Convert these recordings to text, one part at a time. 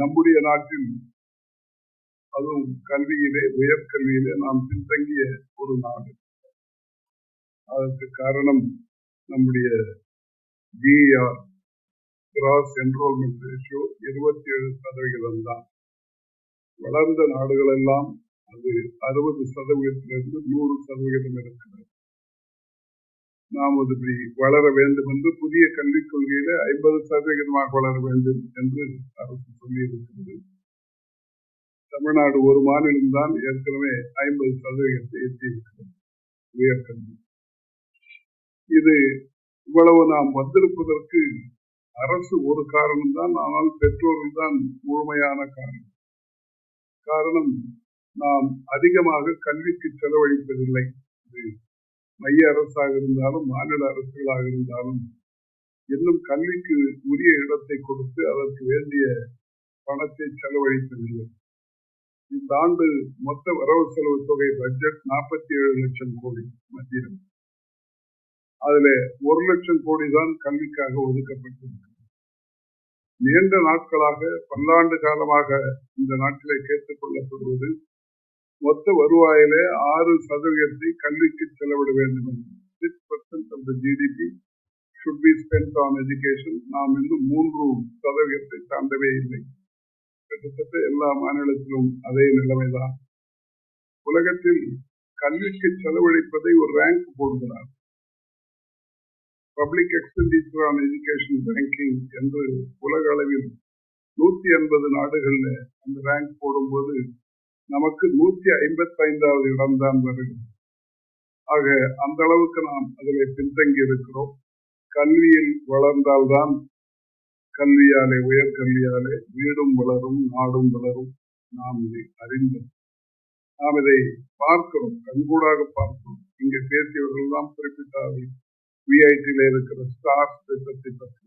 நம்முடைய நாட்டில் அதுவும் கல்வியிலே உயர்கல்வியிலே நாம் பின்தங்கிய ஒரு நாடு. அதற்கு காரணம் நம்முடைய ஜிஆர் கிராஸ் என்ரோல்மெண்ட் ரேஷியோ இருபத்தி ஏழு சதவிகிதம் தான். வளர்ந்த நாடுகளெல்லாம் அது அறுபது சதவீதத்திலிருந்து நூறு சதவிகிதம் இருக்கிறது நாம் இப்படி வளர வேண்டும் என்று புதிய கல்விக் கொள்கையில ஐம்பது சதவிகிதமாக வளர வேண்டும் என்று அரசு சொல்லியிருக்கிறது. தமிழ்நாடு ஒரு மாநிலம்தான் ஏற்கனவே ஐம்பது சதவீதத்தை எட்டியிருக்கிறது. உயர்கல்வி இது இவ்வளவு நாம் வந்திருப்பதற்கு அரசு ஒரு காரணம் தான் ஆனால் பெற்றோர்கள் தான் முழுமையான காரணம். காரணம் நாம் அதிகமாக கல்விக்கு செலவழிப்பதில்லை. மைய அரசாக இருந்தாலும் மாநில அரசுகளாக இருந்தாலும் இன்னும் கல்விக்கு உரிய இடத்தை கொடுத்து அதற்கு வேண்டிய பணத்தை செலவழிப்பதில்லை. இந்த ஆண்டு மொத்த வரவு செலவு தொகை பட்ஜெட் நாற்பத்தி ஏழு லட்சம் கோடி மத்தியில். அதுல ஒரு லட்சம் கோடி தான் கல்விக்காக ஒதுக்கப்பட்டிருக்கு நீண்ட நாட்களாக பல்லாண்டு காலமாக இந்த நாட்டிலே கேட்டுக் கொள்ளப்படுவது மொத்த வருவாயிலே ஆறு சதவீதத்தை கல்விக்கு செலவிட வேண்டும் six percent of the GDP should be spent on education நாம் இன்னும் மூன்று சதவீதத்தை தாண்டவே இல்லை. கிட்டத்தட்ட எல்லா மாநிலத்திலும் அதே நிலைமைதான். உலகத்தில் கல்விக்கு செலவழிப்பதை ஒரு ரேங்க் போடுகிறார். Public expenditure on education ranking என்று உலக அளவில் நூத்தி எண்பது நாடுகள்ல அந்த ரேங்க் போடும்போது நமக்கு நூத்தி ஐம்பத்தி ஐந்தாவது இடம்தான் வருகிறது. ஆக அந்த அளவுக்கு நாம் அதில் பின்தங்கி இருக்கிறோம் கல்வியில் வளர்ந்தால்தான் கல்வியாலே உயர்கல்வியாலே வீடும் வளரும் நாடும் வளரும். நாம் இதை அறிந்தோம். நாம் இதை பார்க்கிறோம் கண்கூடாக பார்க்கிறோம். இங்கே பேசியவர்கள் தான் குறிப்பிட்டார்கள் விஐடியில் இருக்கிற ஸ்டார்ஸ் திட்டத்தை பற்றி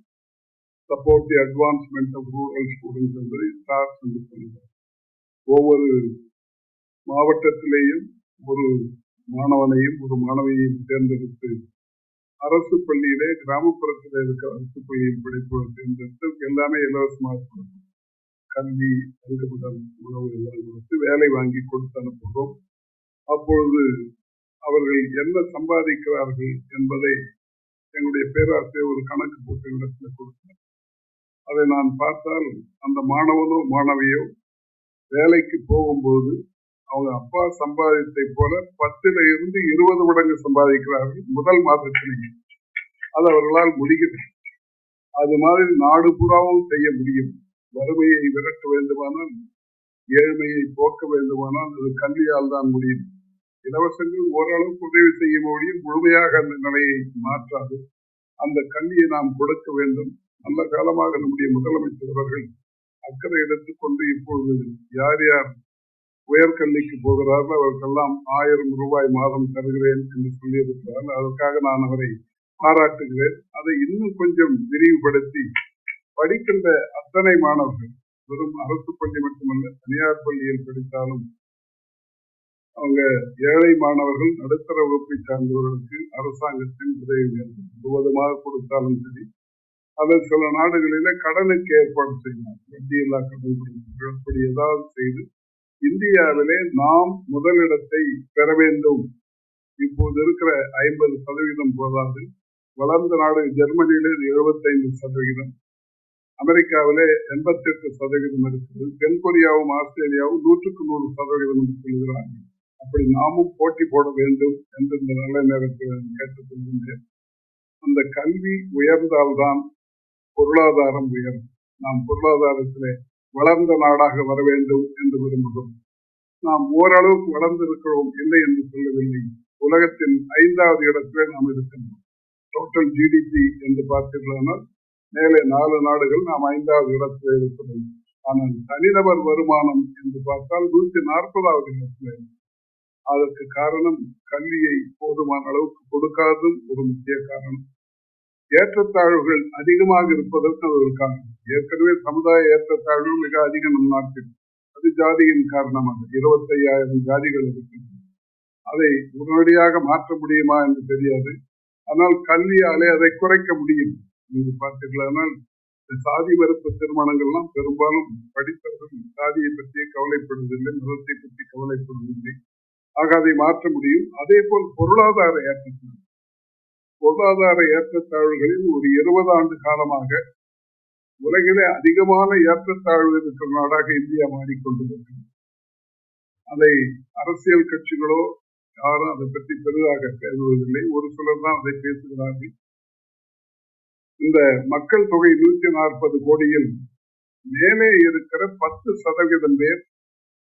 support the advancement of rural students என்பதை ஸ்டார்ஸ் என்று சொல்கிறார் ஒவ்வொரு மாவட்டத்திலேயும் ஒரு மாணவனையும் ஒரு மாணவியையும் தேர்ந்தெடுத்து அரசு பள்ளியிலே கிராமப்புறத்தில் இருக்கிற அரசு பள்ளியில் படிப்பவர் தேர்ந்தெடுத்து எல்லாமே இலவசமாக கொடுக்கும் கல்வி அங்கமுடன் உணவு எல்லாம் கொடுத்து வேலை வாங்கி கொடுத்து அனுப்புகிறோம். அப்பொழுது அவர்கள் என்ன சம்பாதிக்கிறார்கள் என்பதை எங்களுடைய பேராசிரியர் ஒரு கணக்கு போட்டு இடத்துல கொடுத்தார். அதை நான் பார்த்தால் அந்த மாணவனோ மாணவியோ வேலைக்கு போகும்போது அவங்க அப்பா சம்பாதித்தை போல பத்துல இருந்து இருபது மடங்கு சம்பாதிக்கிறார்கள். முதல் மாதத்திலேயே அது அவர்களால் முடிகிறது. அது மாதிரி நாடு புறாவும் செய்ய முடியும். வறுமையை விரட்ட வேண்டுமானால் ஏழ்மையை போக்க வேண்டுமானால் அது கல்வியால் தான் முடியும். இலவசங்கள் ஓரளவுக்கு உதவி செய்ய முடியும். முழுமையாக அந்த நிலையை மாற்றாது. அந்த கல்வியை நாம் கொடுக்க வேண்டும். நல்ல காலமாக நம்முடைய முதலமைச்சர் அவர்கள் அக்கறை எடுத்துக்கொண்டு இப்பொழுது யார் யார் உயர்கல்விக்கு போகிறார்கள். அவருக்கெல்லாம் ஆயிரம் ரூபாய் மாதம் தருகிறேன் என்று சொல்லியிருக்கிறார் அதற்காக நான் அவரை பாராட்டுகிறேன். அதை இன்னும் கொஞ்சம் விரிவுபடுத்தி படிக்கின்ற அத்தனை மாணவர்கள் வெறும் அரசு பள்ளி மட்டுமல்ல தனியார் பள்ளியில் படித்தாலும் அவங்க ஏழை மாணவர்கள் நடுத்தர வகுப்பை சார்ந்தவர்களுக்கு அரசாங்கத்தின் உதவி முழுவதுமாக கொடுத்தாலும் சரி. அல்லது சில நாடுகளில கடனுக்கு ஏற்பாடு செய்யலாம் வட்டியில்லா கடன் கொடுக்கிறது அப்படி ஏதாவது செய்து இந்தியாவிலே நாம் முதலிடத்தை பெற வேண்டும். இப்போது இருக்கிற ஐம்பது சதவீதம் போதாது. வளர்ந்த நாடு ஜெர்மனியிலே எழுபத்தைந்து சதவிகிதம் அமெரிக்காவிலே எண்பத்தி எட்டு சதவீதம் இருக்கிறது. தென்கொரியாவும் ஆஸ்திரேலியாவும் நூற்றுக்கு நூறு சதவீதம் சொல்கிறார்கள் அப்படி நாமும் போட்டி போட வேண்டும் என்று இந்த நல்ல நேரத்தில் கேட்டுக்கொள்கின்றேன். அந்த கல்வி உயர்ந்தால்தான் பொருளாதாரம் உயரும். நாம் பொருளாதாரத்திலே வளர்ந்த நாடாக வர வேண்டும் என்று விரும்புகிறோம். நாம் ஓரளவுக்கு வளர்ந்திருக்கிறோம் இல்லை என்று சொல்லவில்லை. உலகத்தின் ஐந்தாவது இடத்திலே நாம் இருக்கின்றோம். டோட்டல் ஜிடிபி என்று பார்த்தீர்களானால் மேலே நாலு நாடுகள் நாம் ஐந்தாவது இடத்திலே இருக்கிறோம் ஆனால் தனிநபர் வருமானம் என்று பார்த்தால் நூற்றி நாற்பதாவது இடத்திலே. அதற்கு காரணம் கல்வியை போதுமான அளவுக்கு கொடுக்காதும் ஒரு முக்கிய காரணம். ஏற்றத்தாழ்வுகள் அதிகமாக இருப்பதற்கு அது ஒரு காரணம். ஏற்கனவே சமுதாய ஏற்றத்தாழ்வுகள் மிக அதிகம் நம் நாட்டில். அது ஜாதியின் காரணமாக. இருபத்தையாயிரம் ஜாதிகள் இருக்கின்றன. அதை உடனடியாக மாற்ற முடியுமா என்று தெரியாது. ஆனால் கல்வியாலே அதை குறைக்க முடியும். என்று பார்த்தீர்களானால் இந்த சாதி மறுப்பு திருமணங்கள்லாம் பெரும்பாலும் படித்தவர்கள் சாதியை பற்றி கவலைப்படுவதில்லை மதத்தை பற்றி கவலைப்படுவதில்லை. ஆக அதை மாற்ற முடியும். அதே போல் பொருளாதார ஏற்றத்தாழ்வு. பொருளாதார ஏற்றத்தாழ்வுகளில் ஒரு இருபது ஆண்டு காலமாக உலகிலே அதிகமான ஏற்றத்தாழ்வு இருக்கிற நாடாக இந்தியா மாறிக்கொண்டிருக்கிறது. அதை அரசியல் கட்சிகளோ யாரும் அதை பற்றி பெரிதாக பேசுவதில்லை. ஒரு சிலர் தான் அதை பேசுகிறார்கள். இந்த மக்கள் தொகை நூற்றி நாற்பது கோடியில் மேலே இருக்கிற பத்து சதவீதம் பேர்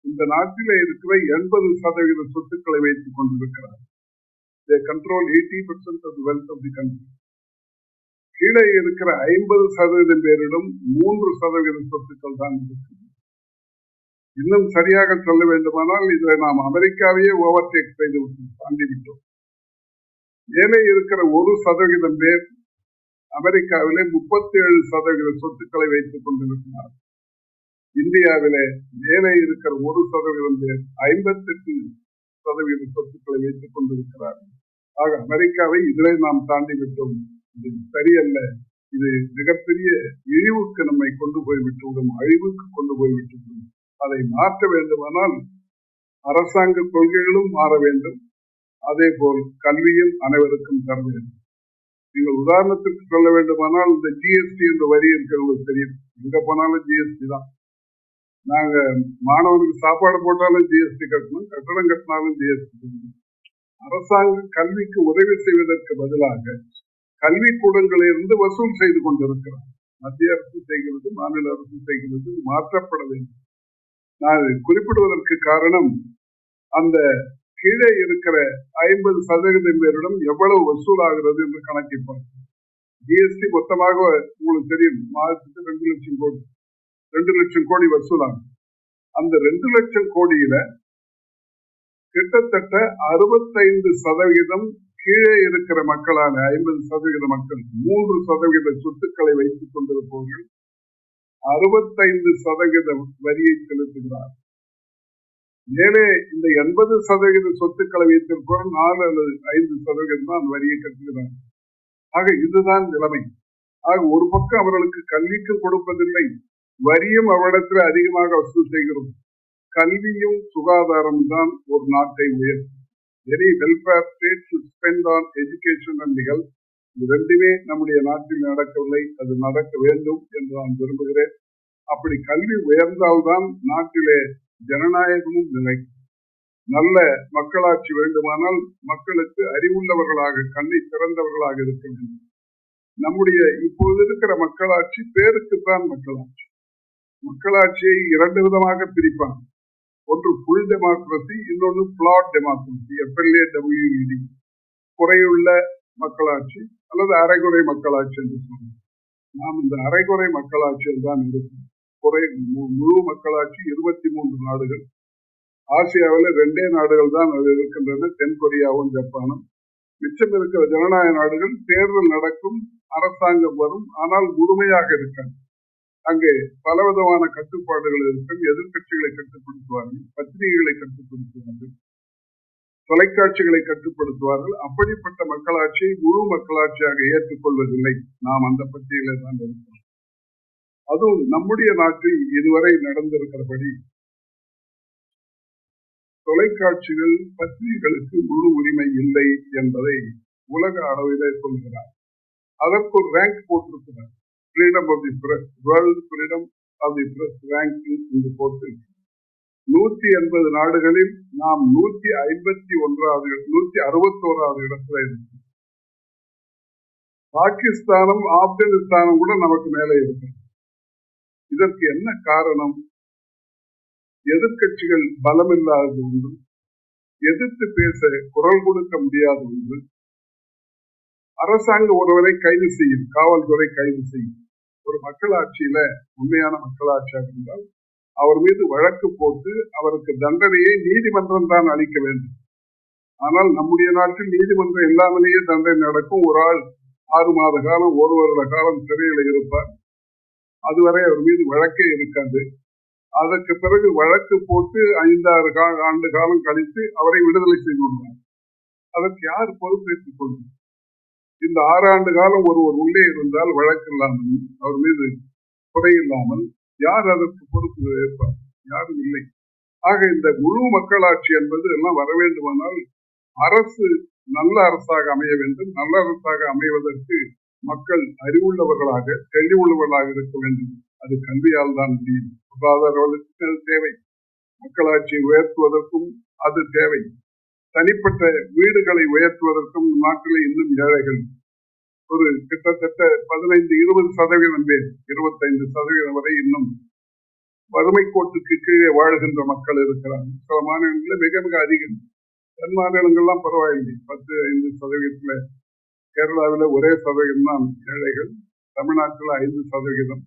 இந்த நாட்டிலே இருக்கிற எண்பது சதவீத சொத்துக்களை வைத்துக் கொண்டிருக்கிறார் control eighty percent of wealth of the country கீழே இருக்கிற ஐம்பது சதவீதம் பேரிடம் மூன்று சதவீத சொத்துக்கள் தான் இருக்கு இன்னும் சரியாக சொல்ல வேண்டுமானால் இதை நாம் அமெரிக்காவையே ஓவர்டேக் செய்து தாண்டி விட்டோம் மேலே இருக்கிற ஒரு சதவீதம் பேர் அமெரிக்காவிலே முப்பத்தி ஏழு சதவீத சொத்துக்களை வைத்துக் கொண்டிருக்கிறார். இந்தியாவிலே மேலே இருக்கிற ஒரு சதவீதம் பேர் ஐம்பத்தெட்டு சதவீத சொத்துக்களை வைத்துக் கொண்டிருக்கிறார்கள். ஆக அமெரிக்காவை இதிலே நாம் தாண்டி விட்டோம். இது சரியல்ல. இது மிகப்பெரிய இழிவுக்கு நம்மை கொண்டு போய்விட்டுவிடும் அழிவுக்கு கொண்டு போய்விட்டுவிடும் அதை மாற்ற வேண்டுமானால் அரசாங்க கொள்கைகளும் மாற வேண்டும். அதே போல் கல்வியும் அனைவருக்கும் தர வேண்டும் நீங்கள் உதாரணத்திற்கு சொல்ல வேண்டுமானால் இந்த ஜிஎஸ்டி என்ற வரி இருக்கிறவங்களுக்கு தெரியும். எங்க போனாலும் ஜிஎஸ்டி தான். நாங்க மாணவனுக்கு சாப்பாடு போட்டாலும் ஜிஎஸ்டி கட்டணும் கட்டணம் கட்டினாலும் ஜிஎஸ்டி கட்டணும். அரசாங்கம் கல்விக்கு உதவி செய்வதற்கு பதிலாக கல்விக்கூடங்களில் இருந்து வசூல் செய்து கொண்டிருக்கிறார் மத்திய அரசு செய்கிறது மாநில அரசு செய்கிறது மாற்றப்பட வேண்டும். நான் குறிப்பிடுவதற்கு காரணம் அந்த கீழே இருக்கிற ஐம்பது சதவீதம் பேரிடம் எவ்வளவு வசூலாகிறது என்று கணக்கிப்பார் ஜிஎஸ்டி மொத்தமாக உங்களுக்கு தெரியும் மாதத்துக்கு ரெண்டு லட்சம் கோடி. ரெண்டு லட்சம் கோடி வசூலாகும். அந்த ரெண்டு லட்சம் கோடியில கிட்டத்தட்ட அறுபத்தைந்து சதவீதம் கீழே இருக்கிற மக்களான ஐம்பது சதவீத மக்கள் மூன்று சதவீத சொத்துக்களை வைத்துக் கொண்டிருப்பவர்கள் அறுபத்தைந்து சதவீத வரியை செலுத்துகிறார். மேலே இந்த எண்பது சதவீத சொத்துக்களை வைத்திருப்போம் நாலு அல்லது ஐந்து சதவீதம் தான் வரியை கட்டுகிறார். ஆக இதுதான் நிலைமை. ஆக ஒரு பக்கம் அவர்களுக்கு கல்விக்கு கொடுப்பதில்லை வரியும் அவ்விடத்தில் அதிகமாக வசூல் செய்கிறோம் கல்வியும் சுகாதாரம் தான் ஒரு நாட்டை உயர்த்தும். Very welfare state to spend on education and health இது ரெண்டுமே நம்முடைய நாட்டில் நடக்கவில்லை அது நடக்க வேண்டும் என்று நான் விரும்புகிறேன். அப்படி கல்வி உயர்ந்தால்தான் நாட்டிலே ஜனநாயகமும் நிலை. நல்ல மக்களாட்சி வேண்டுமானால் மக்களுக்கு அறிவுள்ளவர்களாக கண்ணை திறந்தவர்களாக இருக்க வேண்டும். நம்முடைய இப்போது இருக்கிற மக்களாட்சி பேருக்குத்தான் மக்களாட்சி. மக்களாட்சியை இரண்டு விதமாக பிரிப்பான் ஒன்று புல் டெமோக்ரஸி இன்னொன்று flawed democracy F L A W E D குறையுள்ள மக்களாட்சி அல்லது அரைகுறை மக்களாட்சி என்று சொல்லுவோம் நாம் இந்த அரைகுறை மக்களாட்சியில் தான் இருக்கும். குறை முழு மக்களாட்சி இருபத்தி மூன்று நாடுகள். ஆசியாவில் ரெண்டே நாடுகள் தான் அது இருக்கின்றன தென் கொரியாவும் ஜப்பானும். மிச்சம் இருக்கிற ஜனநாயக நாடுகள் தேர்தல் நடக்கும் அரசாங்கம் வரும் ஆனால் முழுமையாக இருக்காது. அங்கே பலவிதமான கட்டுப்பாடுகள் இருக்கும் எதிர்கட்சிகளை கட்டுப்படுத்துவார்கள் பத்திரிகைகளை கட்டுப்படுத்துவார்கள் தொலைக்காட்சிகளை கட்டுப்படுத்துவார்கள். அப்படிப்பட்ட மக்களாட்சியை முழு மக்களாட்சியாக ஏற்றுக்கொள்வதில்லை. நாம் அந்த பட்டியலை தான் இருக்கிறோம் அதுவும் நம்முடைய நாட்டில் இதுவரை நடந்திருக்கிறபடி தொலைக்காட்சிகள் பத்திரிகைகளுக்கு முழு உரிமை இல்லை என்பதை உலக அளவிலே சொல்கிறார். அதற்கு ஒரு ரேங்க் போட்டிருக்கிறார். Freedom of the press world freedom of the press ranking என்று போட்டு நூத்தி எண்பது நாடுகளில் நாம் நூத்தி ஐம்பத்தி ஒன்றாவது நூத்தி அறுபத்தி ஓராவது இடத்துல இருக்கு பாகிஸ்தானும் ஆப்கானிஸ்தானும் கூட நமக்கு மேலே இருக்கு. இதற்கு என்ன காரணம்? எதிர்கட்சிகள் பலம் இல்லாதது ஒன்று எதிர்த்து பேச குரல் கொடுக்க முடியாத ஒன்று அரசாங்க ஒருவரை கைது செய்யும் காவல்துறை கைது செய்யும். ஒரு மக்களாட்சியில உண்மையான மக்களாட்சியாக இருந்தால் அவர் மீது வழக்கு போட்டு அவருக்கு தண்டனையை நீதிமன்றம் தான் அளிக்க வேண்டும். ஆனால் நம்முடைய நாட்டில் நீதிமன்றம் இல்லாமலேயே தண்டனை நடக்கும். ஒரு ஆள் ஆறு மாத காலம் ஒரு வருட காலம் சிறையில் இருப்பார். அதுவரை அவர் மீது வழக்கே இருக்காது. அதற்கு பிறகு வழக்கு போட்டு ஐந்தாறு ஆண்டு காலம் கழித்து அவரை விடுதலை செய்து விடுவார் அதற்கு யார் பொறுப்பேற்றுக் கொள்ளும் இந்த ஆறு ஆண்டு காலம் ஒருவர் உள்ளே இருந்தால் வழக்கில்லாமல் அவர் மீது குறையில்லாமல் யார் அதற்கு பொறுப்பு ஏற்பார்? யாரும் இல்லை. ஆக இந்த முழு மக்களாட்சி என்பது எல்லாம் வர வேண்டுமானால் அரசு நல்ல அரசாக அமைய வேண்டும். நல்ல அரசாக அமைவதற்கு மக்கள் அறிவுள்ளவர்களாக தெளிவுள்ளவர்களாக இருக்க வேண்டும். அது கல்வியால் தான் முடியும் சுகாதார வளர்ச்சி தேவை. மக்களாட்சியை உயர்த்துவதற்கும் அது தேவை. தனிப்பட்ட வீடுகளை உயர்த்துவதற்கும் நாட்டிலே இன்னும் ஏழைகள். ஒரு கிட்டத்தட்ட பதினைந்து இருபது சதவீதம் பேர் இருபத்தைந்து சதவீதம் வரை இன்னும் வறுமை கோட்டுக்கு கீழே வாழ்கின்ற மக்கள் இருக்கிறாங்க சில மாநிலங்களில் மிக மிக அதிகம். தென் மாநிலங்கள்லாம் பரவாயில்லை. பத்து ஐந்து சதவீதத்தில் கேரளாவில் ஒரே சதவீதம் தான் ஏழைகள். தமிழ்நாட்டில் ஐந்து சதவீதம்.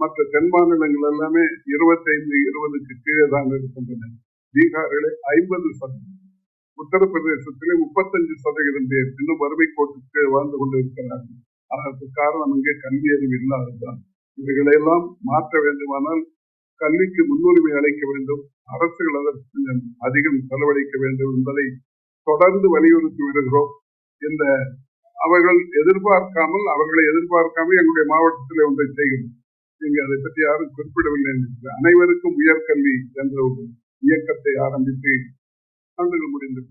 மற்ற தென் மாநிலங்கள் எல்லாமே இருபத்தைந்து இருபதுக்கு கீழே தான் இருக்கின்றன. பீகாரில் ஐம்பது சதவீதம். உத்தரப்பிரதேசத்திலே முப்பத்தஞ்சு சதவீதம் பேர் இன்னும் வறுமை கோட்டுக்கு வாழ்ந்து கொண்டு இருக்கிறார்கள் அதற்கு காரணம் இங்கே கல்வி அறிவு இல்லாததுதான். இவைகளையெல்லாம் மாற்ற வேண்டுமானால் கல்விக்கு முன்னுரிமை அளிக்க வேண்டும். அரசுகள் அதற்கு கொஞ்சம் அதிகம் செலவழிக்க வேண்டும் என்பதை தொடர்ந்து வலியுறுத்தி வருகிறோம். இந்த அவர்கள் எதிர்பார்க்காமல் அவர்களை எதிர்பார்க்காமல் எங்களுடைய மாவட்டத்தில் ஒன்றை செய்கிறோம். நீங்க அதை பற்றி யாரும் குறிப்பிடவில்லை என்று. அனைவருக்கும் உயர்கல்வி என்ற ஒரு இயக்கத்தை ஆரம்பித்து ஆண்டுகள் முடிந்தது